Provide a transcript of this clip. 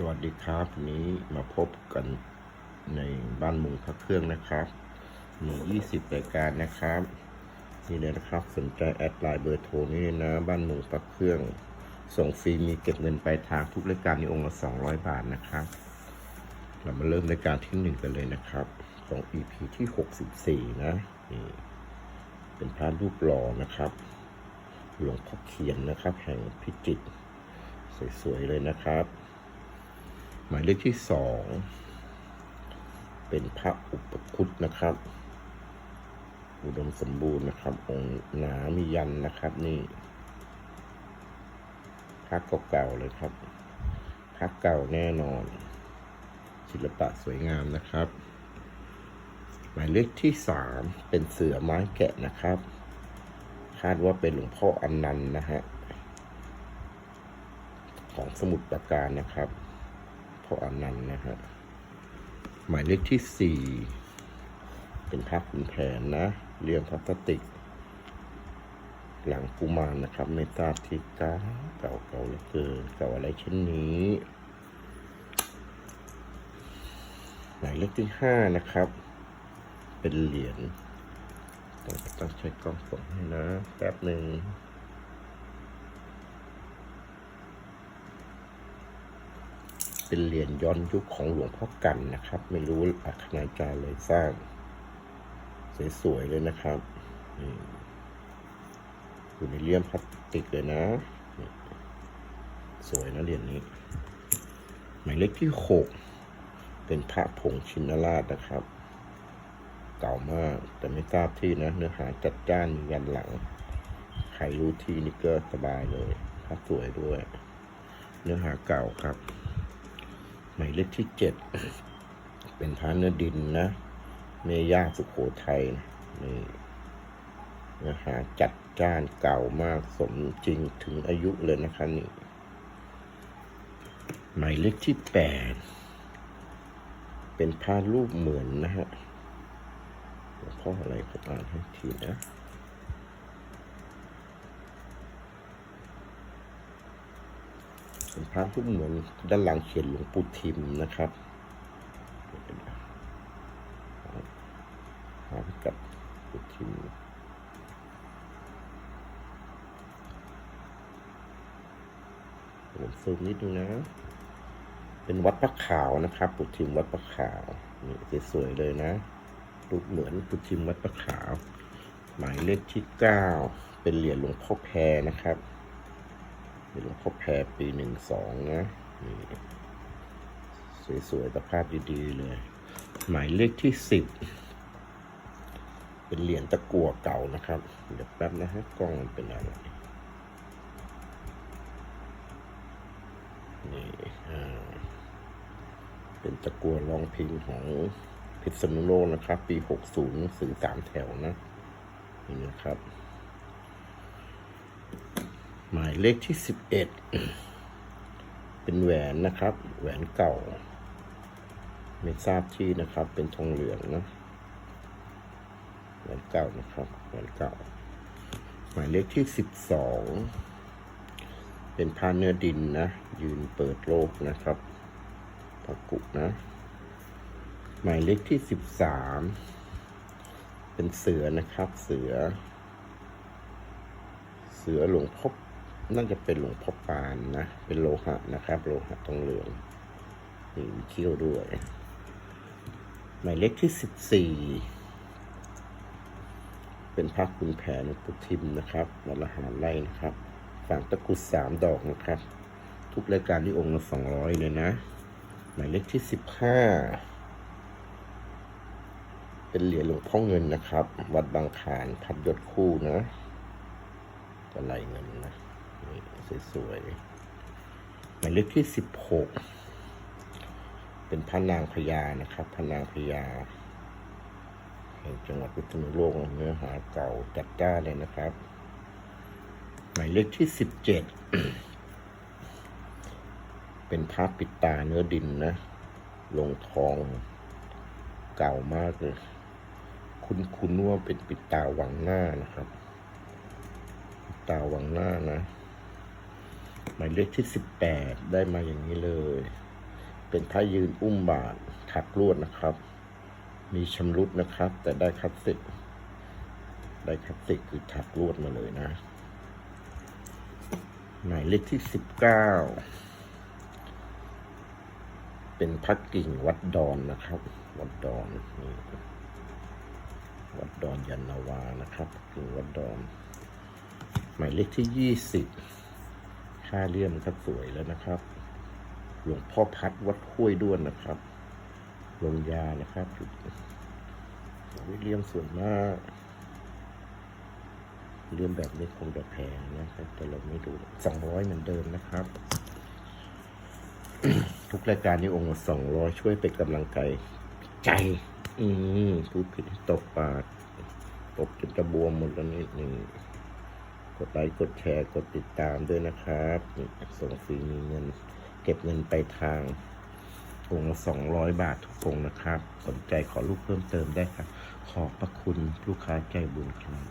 สวัสดีครับวันนี้มาพบกันในบ้านมุงพระเครื่องนะครับมี20รายการนะครับ นี่เลยนะครับสนใจแอดไลน์เบอร์โทรนี่เลยนะบ้านมุงพระเครื่อง ส่งฟรีมีเก็บเงินปลายทางทุกรายการในองค์ละ200บาทนะครับ เรามาเริ่มรายการที่หนึ่งกันเลยนะครับของ EP ที่64นะนี่เป็นพระรูปหล่อนะครับหลวงพ่อเขียนนะครับ แห่งพิจิตรสวยๆเลยนะครับ หมายเลขที่สองเป็นพระอุปคุตนะครับ อุดมสมบูรณ์นะครับ องค์หนามียันนะครับ นี่พระเก่าๆเลยครับพระเก่าแน่นอน ศิลปะสวยงามนะครับ หมายเลขที่สามเป็นเสือไม้แกะนะครับ คาดว่าเป็นหลวงพ่ออันนันต์นะฮะของสมุดประการนะครับ พ่ออนันต์นะฮะหมายเลขที่สี่เป็นภาพขุนแผนนะ เรียงพลาสติก หลังกุมารนะครับไม่ทราที่เก้าเก่าเก่าเหลือเกินเก่าอะไรเช่นนี้ หมายเลขที่ห้านะครับ เป็นเหรียญต้องต้องใช้กล้องส่งให้นะแป๊บหนึ่ง เป็นเหรียญย้อนยุคของหลวงพ่อกันนะครับ ไม่รู้อัคนาจารย์เลยสร้าง สวยๆเลยนะครับอยู่ในเลี่ยมพลาสติกเลยนะ สวยนะเหรียญนี้ หมายเลขที่หกเป็นพระผงชินราชนะครับ เก่ามากแต่ไม่ทราบที่นะ เนื้อหาจัดจ้านมียันหลัง ใครรู้ที่นี่ก็สบายเลยพระสวยด้วย เนื้อหาเก่าครับ หมายเลขที่เจ็ดเป็นพระเนื้อดินนะ เมย่าสุโขทัยนี่นื้อหาจัดจ้านเก่ามากสมจริงถึงอายุเลยนะคะนี่หมายเลขที่แปดเป็นพระรูปเหมือนนะฮะพ่ออะไรผมอ่านให้ทีนะ เป็นพระรูปเหมือนด้านหลังเขียนหลวงปู่ทิมนะครับหาพิกัดปู่ทิมผมซูมนิดนึงนะ เป็นวัดพระขาวนะครับ ปู่ทิมวัดพระขาวนี่สวยๆเลยนะรูปเหมือนปู่ทิมวัดพระขาว หมายเลขที่เก้าเป็นเหรียญหลวงพ่อแพรนะครับ เป็นหลวงพ่อแพรปีหนึ่งสองนะนี่สวยๆสภาพดีๆเลย หมายเลขที่สิบเป็นเหรียญตะกั่วเก่านะครับ เดี๋ยวแป๊บนะฮะกล้องมันเป็นอะไรนี่เป็นตะกั่วรองพิมพ์ของพิษณุโลกนะครับ ปีหกศูนย์สื่อสามแถวนะ นี่นะครับ หมายเลขที่สิบเอ็ดเป็นแหวนนะครับ แหวนเก่า ไม่ทราบที่นะครับ เป็นทองเหลืองนะแหวนเก่านะครับแหวนเก่า หมายเลขที่สิบสองเป็นผ้าเนื้อดินนะ ยืนเปิดโลกนะครับพระกุนะ หมายเลขที่สิบสามเป็นเสือนะครับ เสือ เสือหลวงพ่อ น่าจะเป็นหลวงพ่อปานนะ เป็นโลหะนะครับ โลหะทองเหลืองนี่มีเขี้ยวด้วย หมายเลขที่สิบสี่เป็นพระคุณแผนปุทิมนะครับวัดละหารไล่นะครับ ฝั่งตะกุดสามดอกนะครับ ทุกรายการที่องค์ละสองร้อยเลยนะ หมายเลขที่สิบห้าเป็นเหรียญหลวงพ่อเงินนะครับ วัดบางขานพัดยศคู่นะกระไรเงินนะ สวยๆหมายเลขที่สิบหกเป็นพระนางพญานะครับพระนางพญาแห่งจังหวัดพิษณุโลกเนื้อหาเก่าจัดจ้าเลยนะครับ หมายเลขที่สิบเจ็ดเป็นพระปิดตาเนื้อดินนะ ลงทองเก่ามากเลย คุณคุณว่าเป็นปิดตาวังหน้านะครับ ปิดตาวังหน้านะ หมายเลขที่ 18 ได้มาอย่างนี้เลย เป็นพรายืนอุ้มบาทถักลวดนะครับ มีชำรุดนะครับ แต่ได้คัดสิกได้คัดสิกคือถักลวดมาเลยนะ หมายเลขที่ 19 เป็นพระกิ่งวัดดอนนะครับ วัดดอนนี่วัดดอนยันนาวานะครับกิ่งวัดดอน หมายเลขที่ 20 ห้าเลี่ยมก็สวยแล้วนะครับ หลวงพ่อพัดวัดห้วยด้วนนะครับลงยานะครับเลี่ยมส่วนมากเลี่ยมแบบนี้คงจะแพงนะครับ แต่เราไม่ดูสองร้อยเหมือนเดิมนะครับ ทุกรายการนี้องค์สองร้อยช่วยเป็นกำลังใจใจ อืมผู้ผิดตกปากตกจนจะบวมหมดแล้วนิดหนึ่ง กดไลค์กดแชร์กดติดตามด้วยนะครับส่งฟรีมีเงิน เก็บเงินไปทางกงละสองร้อยบาททุกกงนะครับ สนใจขอรูปเพิ่มเติมได้ครับขอบพระคุณลูกค้าใจบุญครับ